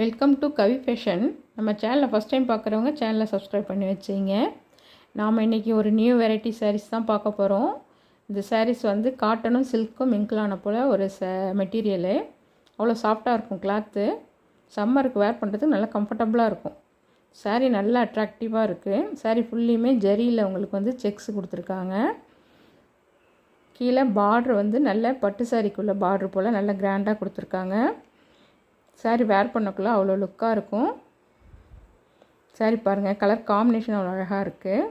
Welcome to Kavi fashion நம்ம சேனலை first time பார்க்குறவங்க சேனலை சப்ஸ்கிரைப் பண்ணி வச்சுங்க. நாம் இன்றைக்கி ஒரு நியூ வெரைட்டி சாரீஸ் தான் பார்க்க போகிறோம் இந்த சாரீஸ் வந்து காட்டனும் சில்க்கும் மிங்கிளான போல் ஒரு ச மெட்டீரியலு அவ்வளோ சாஃப்டாக இருக்கும் கிளாத்து சம்மருக்கு வேர் பண்ணுறதுக்கு நல்லா கம்ஃபர்டபுளாக இருக்கும். சாரீ நல்லா அட்ராக்டிவாக இருக்குது சாரீ ஃபுல்லியுமே ஜரியில் உங்களுக்கு வந்து செக்ஸ் கொடுத்துருக்காங்க. கீழே பார்ட்ரு வந்து நல்ல பட்டு சாரிக்குள்ளே பார்ட்ரு போல் நல்லா கிராண்டாக கொடுத்துருக்காங்க. Saree வேர் பண்ணக்குள்ளே அவ்வளோ லுக்காக இருக்கும். Saree பாருங்கள் கலர் காம்பினேஷன் அவ்வளோ அழகாக இருக்குது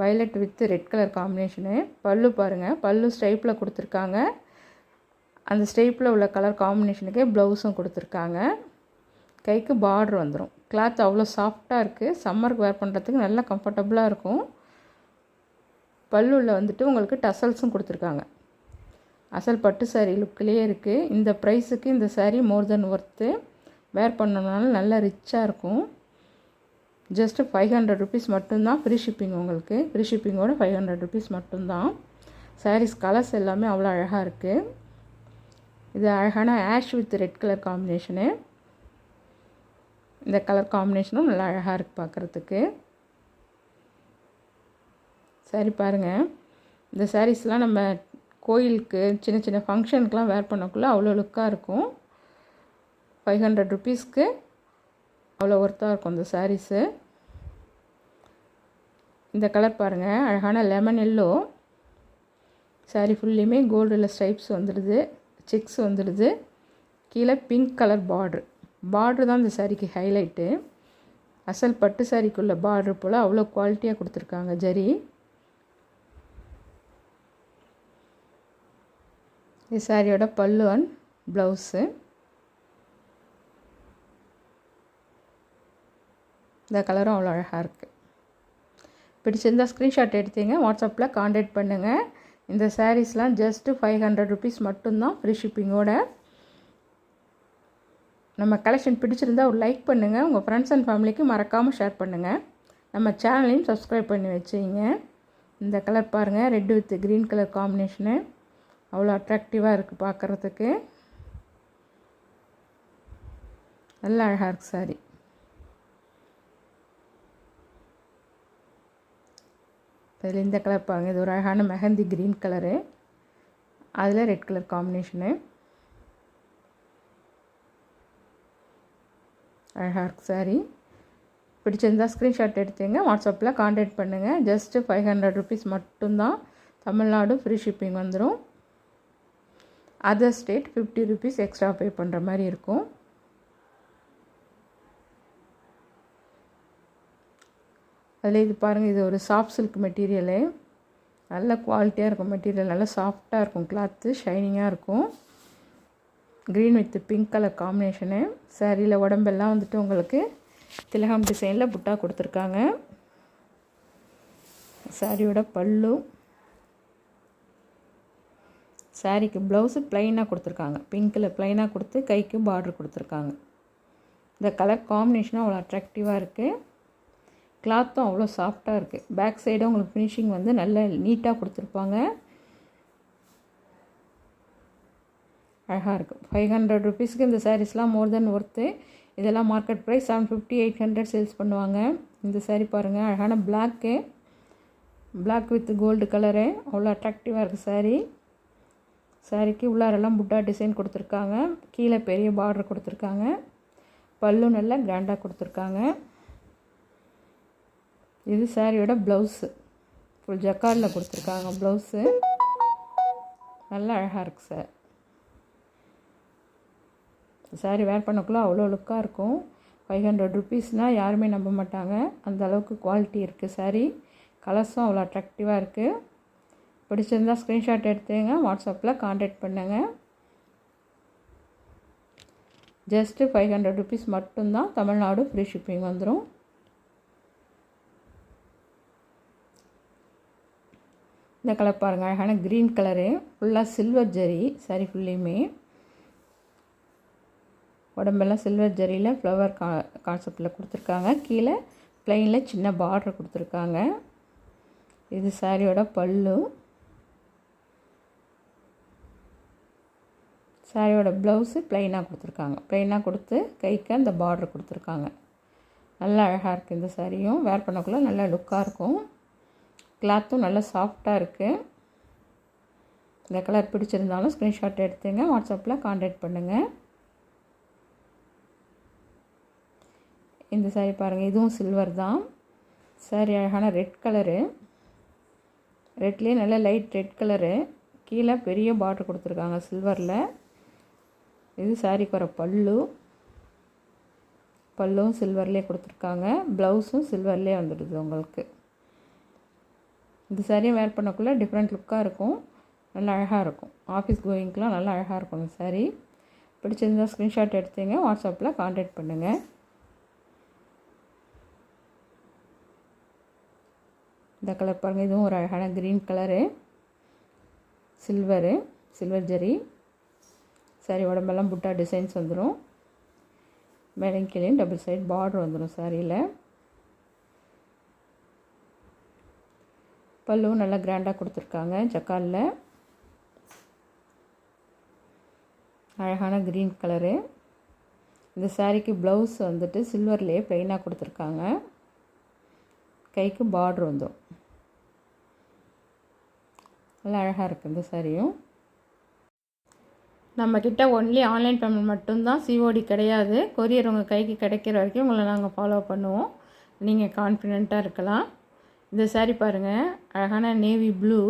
violet with red colour combination பல்லு பாருங்கள் பல்லு ஸ்டைப்பில் கொடுத்துருக்காங்க. அந்த ஸ்டைப்பில் உள்ள கலர் காம்பினேஷனுக்கே ப்ளவுஸும் கொடுத்துருக்காங்க. கைக்கு பார்டர் வந்துடும் கிளாத் அவ்வளோ சாஃப்டாக இருக்குது சம்மருக்கு வேர் பண்ணுறதுக்கு நல்லா கம்ஃபர்டபுளாக இருக்கும். பல்லுள்ள வந்துட்டு உங்களுக்கு டசல்ஸும் கொடுத்துருக்காங்க. அசல் பட்டு சாரீ லுக்கிலேயே இருக்குது இந்த ப்ரைஸுக்கு இந்த சாரீ மோர் தென் ஒர்த்து வேர் பண்ணனால நல்லா ரிச்சாக இருக்கும். ஜஸ்ட்டு ஃபைவ் ஹண்ட்ரட் ருபீஸ் மட்டும்தான் ஃப்ரீ ஷிப்பிங் உங்களுக்கு. ஃப்ரீ ஷிப்பிங்கோட ஃபைவ் ஹண்ட்ரட் ருபீஸ் மட்டும்தான். சாரீஸ் கலர்ஸ் எல்லாமே அவ்வளோ அழகாக இருக்குது இது அழகான ash with red colour combination இந்த கலர் காம்பினேஷனும் நல்லா அழகாக இருக்குது பார்க்குறதுக்கு சரி பாருங்கள் இந்த சாரீஸ்லாம் நம்ம கோயிலுக்கு சின்ன சின்ன ஃபங்க்ஷனுக்குலாம் வேர் பண்ணக்குள்ளே அவ்வளோ லுக்காக இருக்கும். ஃபைவ் ஹண்ட்ரட் ருபீஸ்க்கு அவ்வளோ ஒர்த்தாக இருக்கும் இந்த சாரீஸு இந்த கலர் பாருங்கள் அழகான லெமன் எல்லோ சாரீ ஃபுல்லையுமே கோல்டில் ஸ்ட்ரைப்ஸ் வந்துடுது செக்ஸ் வந்துடுது. கீழே பிங்க் கலர் பார்ட்ரு பார்ட்ரு தான் இந்த சாரீக்கு ஹைலைட்டு அசல் பட்டு சாரிக்குள்ள பார்ட்ரு போல் அவ்வளோ குவாலிட்டியாக கொடுத்துருக்காங்க ஜரி. இது சாரியோட பல்லு அண்ட் ப்ளவுஸு இந்த கலரும் அவ்வளோ அழகாக இருக்குது பிடிச்சிருந்தா ஸ்க்ரீன்ஷாட் எடுத்தீங்க வாட்ஸ்அப்பில் காண்டாக்ட் பண்ணுங்கள் இந்த சாரீஸ்லாம் ஜஸ்ட்டு ஃபைவ் ஹண்ட்ரட் ருபீஸ் மட்டும்தான் ஃப்ரீ ஷிப்பிங்கோட நம்ம கலெக்ஷன் பிடிச்சிருந்தால் ஒரு லைக் பண்ணுங்கள் உங்கள் ஃப்ரெண்ட்ஸ் அண்ட் ஃபேமிலிக்கு மறக்காமல் ஷேர் பண்ணுங்கள் நம்ம சேனலையும் சப்ஸ்கிரைப் பண்ணி வச்சுங்க. இந்த கலர் பாருங்கள் red with green colour combination அவ்வளோ அட்ராக்டிவாக இருக்குது பார்க்குறதுக்கு நல்லா அழகாக இருக்குது சாரி இதில் இந்த கலர் பாருங்கள் இது ஒரு அழகான மெஹந்தி க்ரீன் கலரு அதில் ரெட் கலர் காம்பினேஷனு அழகாக இருக்குது சாரி பிடிச்சிருந்தா ஸ்க்ரீன்ஷாட் எடுத்தீங்க. வாட்ஸ்அப்பில் காண்டாக்ட் பண்ணுங்கள் ஜஸ்ட்டு ஃபைவ் ஹண்ட்ரட் ருபீஸ் மட்டும்தான். தமிழ்நாடு ஃப்ரீ ஷிப்பிங் வந்துடும் other state fifty rupees extra pay பண்ணுற மாதிரி இருக்கும். அதில் இது பாருங்கள் இது ஒரு சாஃப்ட் சில்க் மெட்டீரியலு நல்ல குவாலிட்டியாக இருக்கும் மெட்டீரியல் நல்லா சாஃப்டாக இருக்கும். கிளாத்து ஷைனிங்காக இருக்கும். Green with pink colour combination சாரியில் உடம்பெல்லாம் வந்துட்டு உங்களுக்கு திலகம் டிசைனில் புட்டா கொடுத்துருக்காங்க. சாரியோட பல்லு. சாரீக்கு ப்ளவுஸு ப்ளைனாக கொடுத்துருக்காங்க. பிங்க்கில் ப்ளைனாக கொடுத்து கைக்கு பார்டர் கொடுத்துருக்காங்க. இந்த கலர் காம்பினேஷனும் அவ்வளோ அட்ராக்டிவாக இருக்குது கிளாத்தும் அவ்வளோ சாஃப்டாக இருக்குது பேக் சைடும் உங்களுக்கு ஃபினிஷிங் வந்து நல்ல நீட்டாக கொடுத்துருப்பாங்க. அழகாக இருக்குது ஃபைவ் ஹண்ட்ரட் ருபீஸ்க்கு இந்த சாரீஸ்லாம் மோர் தென் ஒர்த்து இதெல்லாம் market price seven fifty eight hundred sales பண்ணுவாங்க. இந்த சாரீ பாருங்கள் அழகான black black with gold colour அவ்வளோ அட்ராக்டிவாக இருக்குது சாரீ சாரிக்கு உள்ளாரெல்லாம் புட்டா டிசைன் கொடுத்துருக்காங்க. கீழே பெரிய பார்டர் கொடுத்துருக்காங்க. பல்லு நல்லா கிராண்டாக கொடுத்துருக்காங்க. இது சாரியோட ப்ளவுஸு ஃபுல் ஜக்கார்டில் கொடுத்துருக்காங்க ப்ளவுஸு நல்லா அழகாக இருக்குது சார் சாரி வேர் பண்ணக்குள்ளே அவ்வளோ லுக்காக இருக்கும். ஃபைவ் ஹண்ட்ரட் ருபீஸ்னால் யாருமே நம்ப மாட்டாங்க. அந்த அளவுக்கு குவாலிட்டி இருக்குது சாரி கலர்ஸும் அவ்வளோ அட்ராக்டிவாக இருக்குது பிடிச்சிருந்தா ஸ்க்ரீன்ஷாட் எடுத்துங்க வாட்ஸ்அப்பில் காண்டாக்ட் பண்ணுங்கள் ஜஸ்ட்டு ஃபைவ் ஹண்ட்ரட் ருபீஸ் மட்டும்தான் தமிழ்நாடு ஃப்ரீ ஷிப்பிங் வந்துடும் இந்த கலர் பாருங்கள் அழகான க்ரீன் கலரு ஃபுல்லாக சில்வர் ஜரி சரி ஃபுல்லையுமே உடம்பெல்லாம் சில்வர் ஜரியில் ஃப்ளவர் கா கான்செப்டில் கொடுத்துருக்காங்க. கீழே ப்ளைனில் சின்ன பார்டர் கொடுத்துருக்காங்க. இது சாரியோட பல்லு. சாரியோட ப்ளவுஸு ப்ளைனாக கொடுத்துருக்காங்க. ப்ளைனாக கொடுத்து கைக்கு அந்த பார்டர் கொடுத்துருக்காங்க. நல்லா அழகாக இருக்குது இந்த சாரியும் வேர் பண்ணக்குள்ளே நல்லா லுக்காக இருக்கும். கிளாத்தும் நல்லா சாஃப்டாக இருக்குது இந்த கலர் பிடிச்சிருந்தாலும் ஸ்க்ரீன்ஷாட் எடுத்துங்க. வாட்ஸ்அப்பில் காண்டாக்ட் பண்ணுங்கள் இந்த சாரி பாருங்கள் இதுவும் சில்வர் தான். சாரி அழகான ரெட் கலரு ரெட்லேயே நல்ல லைட் ரெட் கலரு கீழே பெரிய பார்டர் கொடுத்துருக்காங்க சில்வரில் இது சாரிக்கு வர பல்லு. பல்லும் சில்வர்லேயே கொடுத்துருக்காங்க. ப்ளவுஸும் சில்வர்லேயே வந்துடுது உங்களுக்கு. இந்த சாரியை வேர் பண்ணக்குள்ளே டிஃப்ரெண்ட் லுக்காக இருக்கும். நல்லா அழகாக இருக்கும். ஆஃபீஸ் கோயிங்க்கெலாம் நல்லா அழகாக இருக்கும் இந்த சாரீ பிடிச்சிருந்தால் ஸ்க்ரீன்ஷாட் எடுத்தீங்க. வாட்ஸ்அப்பில் காண்டாக்ட் பண்ணுங்கள் இந்த கலர் பாருங்கள் இதுவும் ஒரு அழகான green colour silver silver zari sari உடம்பெல்லாம் புட்டா டிசைன்ஸ் வந்துடும் மேலும் கீழே டபுள் சைட் பார்டர் வந்துடும் சாரியில் பல்லும் நல்லா கிராண்டாக கொடுத்துருக்காங்க ஜக்காலில். அழகான க்ரீன் கலரு இந்த சாரீக்கு ப்ளவுஸ் வந்துட்டு சில்வர்லேயே ப்ளைனாக கொடுத்துருக்காங்க. கைக்கு பார்ட்ரு வந்துடும் நல்லா அழகாக இருக்குது இந்த சாரியும் நம்மக்கிட்ட ஒன்லி ஆன்லைன் பேமெண்ட் மட்டும்தான் சிஓடி கிடையாது. கொரியர் உங்கள் கைக்கு கிடைக்கிற வரைக்கும் உங்களை நாங்கள் ஃபாலோ பண்ணுவோம். நீங்கள் கான்ஃபிடெண்ட்டாக இருக்கலாம். இந்த சாரீ பாருங்கள் அழகான நேவி ப்ளூ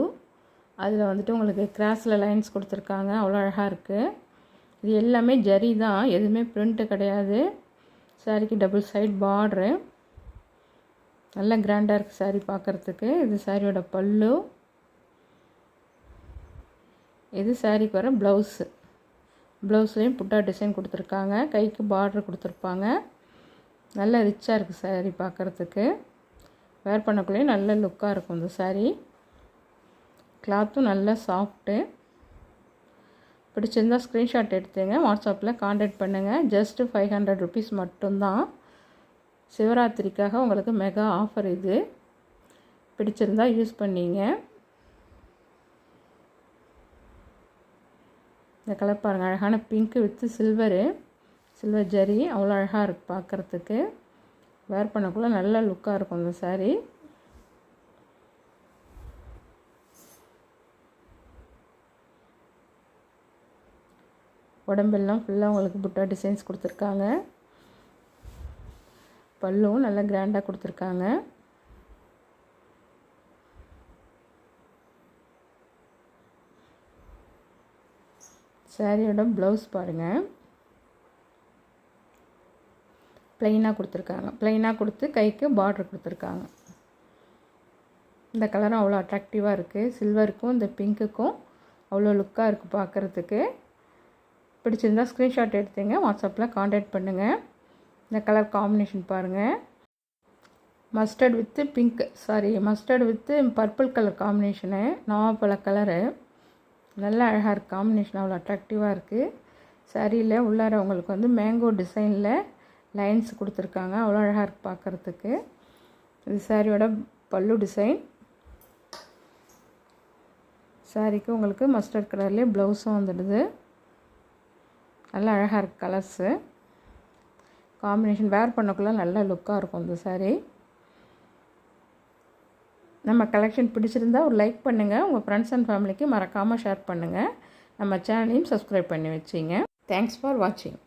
அதில் வந்துட்டு உங்களுக்கு கிராஸில் லைன்ஸ் கொடுத்துருக்காங்க. அவ்வளோ அழகாக இருக்குது இது எல்லாமே ஜரி தான். எதுவுமே ப்ரிண்ட்டு கிடையாது. சாரிக்கு டபுள் சைட் பார்ட்ரு நல்ல கிராண்டாக இருக்குது சாரீ பார்க்குறதுக்கு இது சாரியோட பல்லு. இது சாரீக்கு வர ப்ளவுஸு ப்ளவுஸ்லேயும் புட்டா டிசைன் கொடுத்துருக்காங்க. கைக்கு பார்டர் கொடுத்துருப்பாங்க. நல்ல ரிச்சாக இருக்குது சாரீ பார்க்குறதுக்கு வேர் பண்ணக்குள்ளேயும் நல்ல லுக்காக இருக்கும் இந்த சாரீ கிளாத்தும் நல்லா சாஃப்ட்டு பிடிச்சிருந்தா ஸ்க்ரீன்ஷாட் எடுத்துங்க. வாட்ஸ்அப்பில் காண்டாக்ட் பண்ணுங்கள் ஜஸ்ட்டு ஃபைவ் ஹண்ட்ரட் ருபீஸ் மட்டும்தான். சிவராத்திரிக்காக உங்களுக்கு மெகா ஆஃபர் இது. பிடிச்சிருந்தா யூஸ் பண்ணிங்க. இந்த கலர் பாருங்கள் அழகான pink with silver silver zari. அவ்வளோ அழகாக இருக்குது பார்க்குறதுக்கு வேர் பண்ணக்குள்ளே நல்ல லுக்காக இருக்கும் இந்த சாரீ உடம்பெல்லாம் ஃபுல்லாக உங்களுக்கு புட்டா டிசைன்ஸ் கொடுத்துருக்காங்க. பல்லும் நல்லா கிராண்டாக கொடுத்துருக்காங்க. சாரியோட ப்ளவுஸ் பாருங்கள் ப்ளைனாக கொடுத்துருக்காங்க. ப்ளைனாக கொடுத்து கைக்கு பார்ட்ரு கொடுத்துருக்காங்க. இந்த கலரும் அவ்வளோ அட்ராக்டிவாக இருக்குது சில்வருக்கும் இந்த பிங்க்குக்கும் அவ்வளோ லுக்காக இருக்குது பார்க்குறதுக்கு பிடிச்சிருந்தா ஸ்க்ரீன்ஷாட் எடுத்துங்க. வாட்ஸ்அப்பில் காண்டாக்ட் பண்ணுங்கள் இந்த கலர் காம்பினேஷன் பாருங்கள் mustard with pink sari mustard with purple colour combination நாவப்பழ colour நல்லா அழகாக இருக்குது காம்பினேஷன் அவ்வளோ அட்ராக்டிவாக இருக்குது சரியில் உள்ளார உங்களுக்கு வந்து மேங்கோ டிசைனில் லைன்ஸ் கொடுத்துருக்காங்க. அவ்வளோ அழகாக இருக்குது பார்க்குறதுக்கு. இது சாரியோட பல்லு டிசைன் சாரிக்கு உங்களுக்கு மஸ்டர்ட் கலர்லேயே ப்ளவுஸும் வந்துடுது. நல்லா அழகாக இருக்குது கலர்ஸு காம்பினேஷன் வேர் பண்ணக்குள்ளே நல்ல லுக்காக இருக்கும் இந்த சாரீ நம்ம கலெக்ஷன் பிடிச்சிருந்தா ஒரு லைக் பண்ணுங்கள் உங்கள் ஃப்ரெண்ட்ஸ் அண்ட் ஃபேமிலிக்கு மறக்காமல் ஷேர் பண்ணுங்கள் நம்ம சேனலையும் சப்ஸ்கிரைப் பண்ணி வச்சிங்க. தேங்க்ஸ் ஃபார் வாட்சிங்